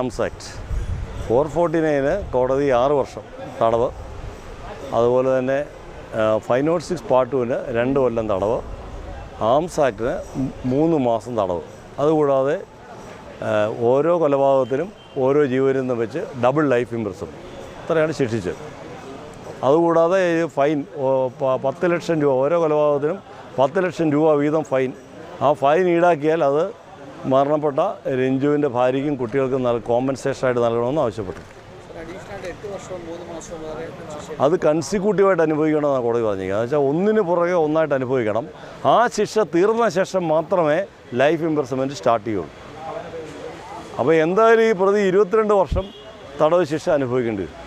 Arms act. Four forty nine കോടതി ആറ് വർഷം തടവ്. അതുപോലെ തന്നെ ഫൈവ് നോട്ട് സിക്സ് പാർട്ട് ടുവിന് രണ്ട് കൊല്ലം തടവ്. ആംസ് ആക്ടിന് മൂന്ന് മാസം തടവ്. അതുകൂടാതെ ഓരോ കൊലപാതകത്തിനും ഓരോ ജീവനും വെച്ച് ഡബിൾ ലൈഫ് ഇംപ്രസും അത്രയാണ് ശിക്ഷിച്ചത്. അതുകൂടാതെ ഫൈൻ പത്ത് ലക്ഷം രൂപ ഓരോ കൊലപാതകത്തിനും പത്ത് ലക്ഷം രൂപ വീതം ഫൈൻ. ആ ഫൈൻ ഈടാക്കിയാൽ അത് മരണപ്പെട്ട രഞ്ജുവിന്റെ ഭാര്യയ്ക്കും കുട്ടികൾക്കും നൽ കോമ്പൻസേഷനായിട്ട് നൽകണമെന്ന് ആവശ്യപ്പെട്ടു. അത് കൺസിക്യൂട്ടീവായിട്ട് അനുഭവിക്കണമെന്നാണ് കോടതി പറഞ്ഞിരിക്കുന്നത്. എന്ന് വെച്ചാൽ ഒന്നിന് പുറകെ ഒന്നായിട്ട് അനുഭവിക്കണം. ആ ശിക്ഷ തീർന്ന ശേഷം മാത്രമേ ലൈഫ് ഇംപ്രസ്മെന്റ് സ്റ്റാർട്ട് ചെയ്യുള്ളൂ. അപ്പോൾ എന്തായാലും ഈ പ്രതി ഇരുപത്തിരണ്ട് വർഷം തടവ് ശിക്ഷ അനുഭവിക്കേണ്ടി വരും.